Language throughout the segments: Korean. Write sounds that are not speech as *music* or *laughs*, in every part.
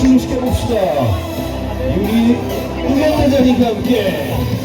타자 출루시켜 봅시다. 유리 우경 타자님과 함께.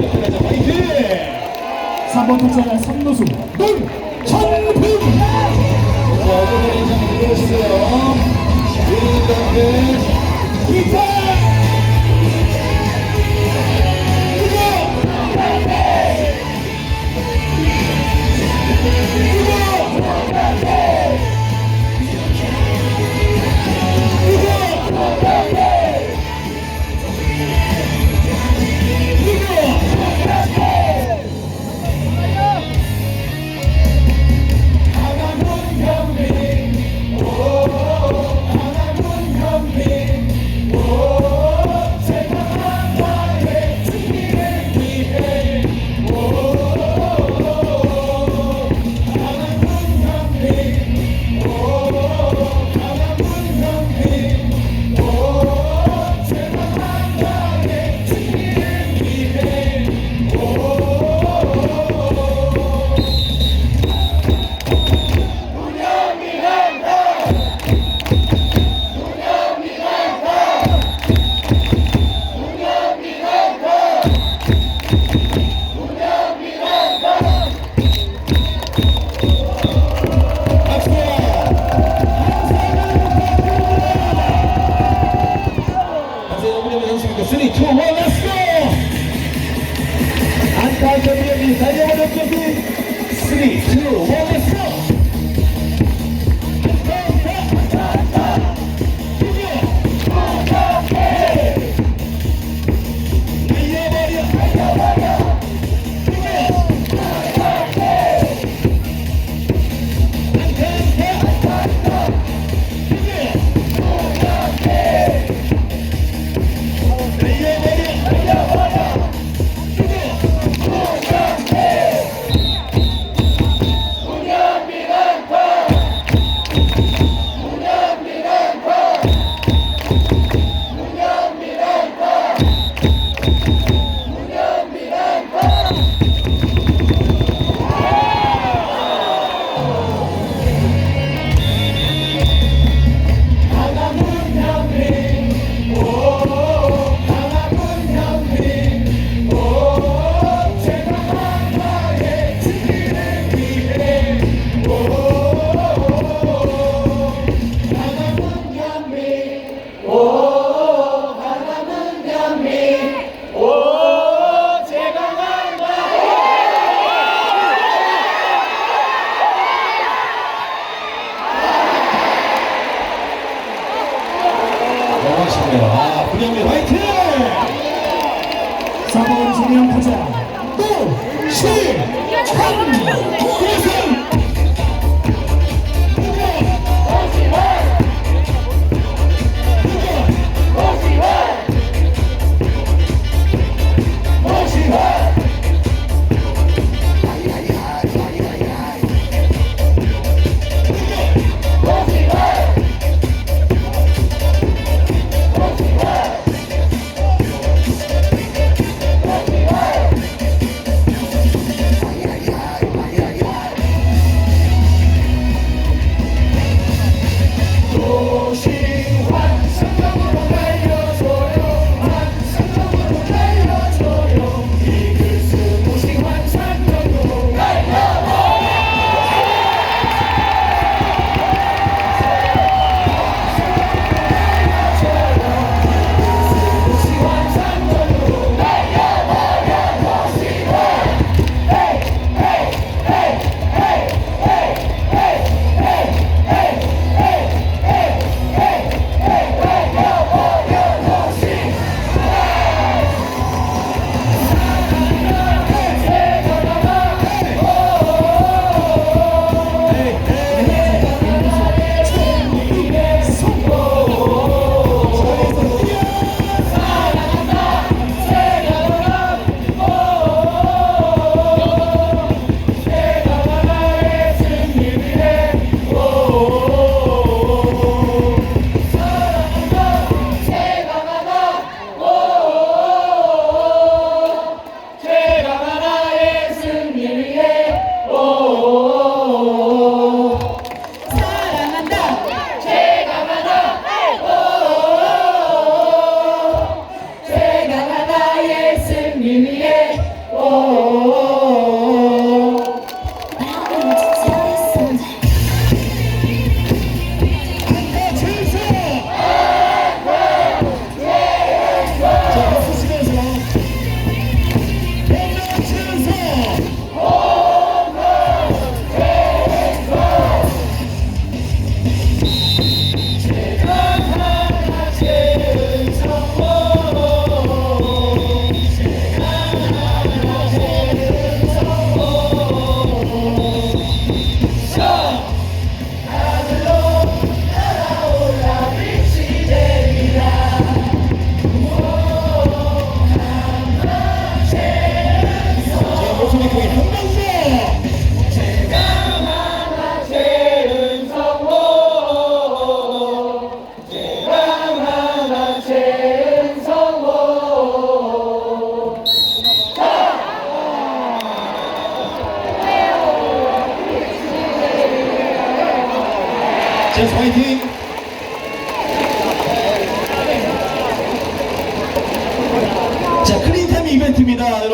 하나자 파이팅! 3번 타자가 삼루수 문천금 자, 어떤 인상 부탁드리세요. 우리 가운데 기타!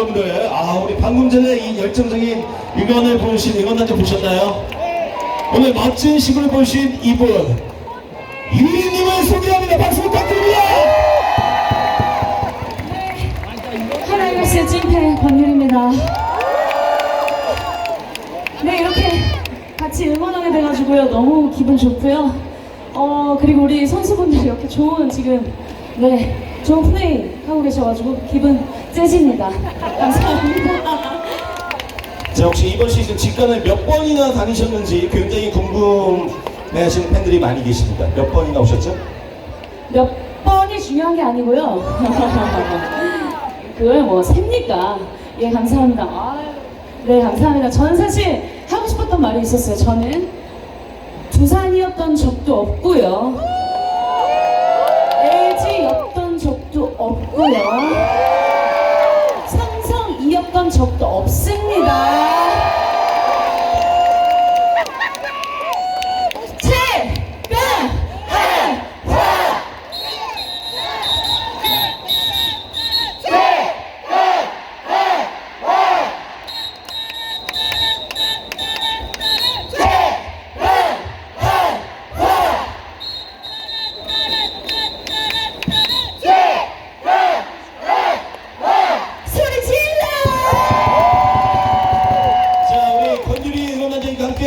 여러분들. 아, 우리 방금 전에 이 열정적인 응원을 보여주신 응원단지 보셨나요? 오늘 멋진 시구를 보여주신 이분, 유리님을 소개합니다. 박수 부탁드립니다! 하나이글스 찐팬 권율입니다. 네, 이렇게 같이 응원하게 돼가지고요. 너무 기분 좋고요. 어, 그리고 우리 선수분들이 이렇게 좋은 지금, 네, 좋은 플레이 하고 계셔가지고 기분 째집니다. 감사합니다. 자, 혹시 이번 시즌 직관을 몇 번이나 다니셨는지 굉장히 궁금해 하시는 팬들이 많이 계십니다. 몇 번이나 오셨죠? 몇 번이 중요한 게 아니고요. *laughs* 그걸 뭐 셉니까? 예, 감사합니다. 아유, 네, 감사합니다. 저는 사실 하고 싶었던 말이 있었어요. 저는 두산이었던 적도 없고요. 없고요. 삼성이었던 적도 없습니다.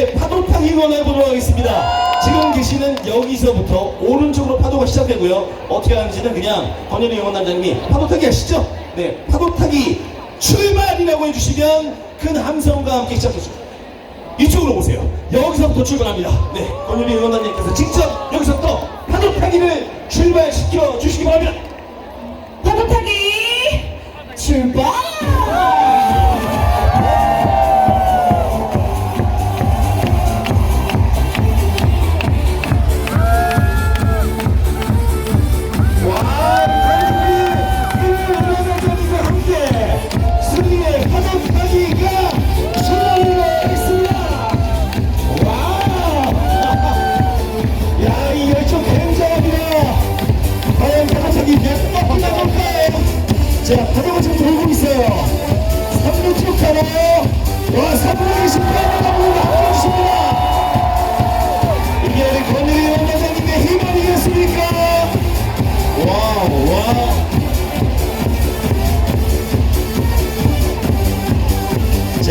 함께 파도타기 응원해 보도록 하겠습니다. 지금 계시는 여기서부터 오른쪽으로 파도가 시작되고요. 어떻게 하는지는 그냥 권유리 응원단장님이 파도타기 하시죠? 네, 파도타기 출발이라고 해주시면 큰 함성과 함께 시작해주죠. 이쪽으로 오세요. 여기서부터 출발합니다. 네, 권유리 응원단장님께서 직접 여기서부터 파도타기를 출발시켜 주시기 바랍니다. 파도 타기 출발!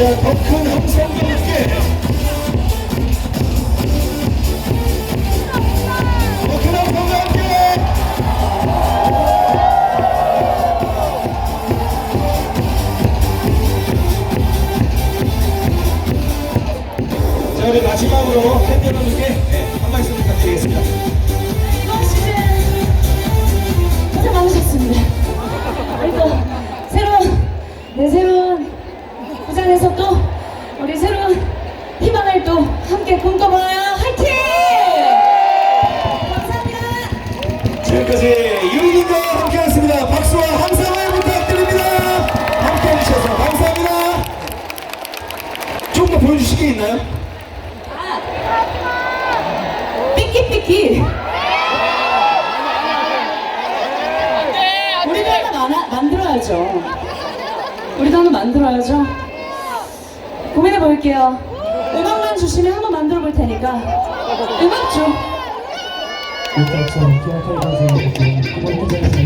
더큰 함성과 함께. 더큰 함성과 함께. 자, 우리 마지막으로 팬 여러분께 보여주실 게 있나요? 삐끼삐끼. 우리도 하나 만아, 만들어야죠. 우리 우리도 한번 만들어야죠. 고민해 볼게요. 음악만 주시면 한번 만들어 볼 테니까. 음악 좀. 일단 좀 그번 현장에서 박정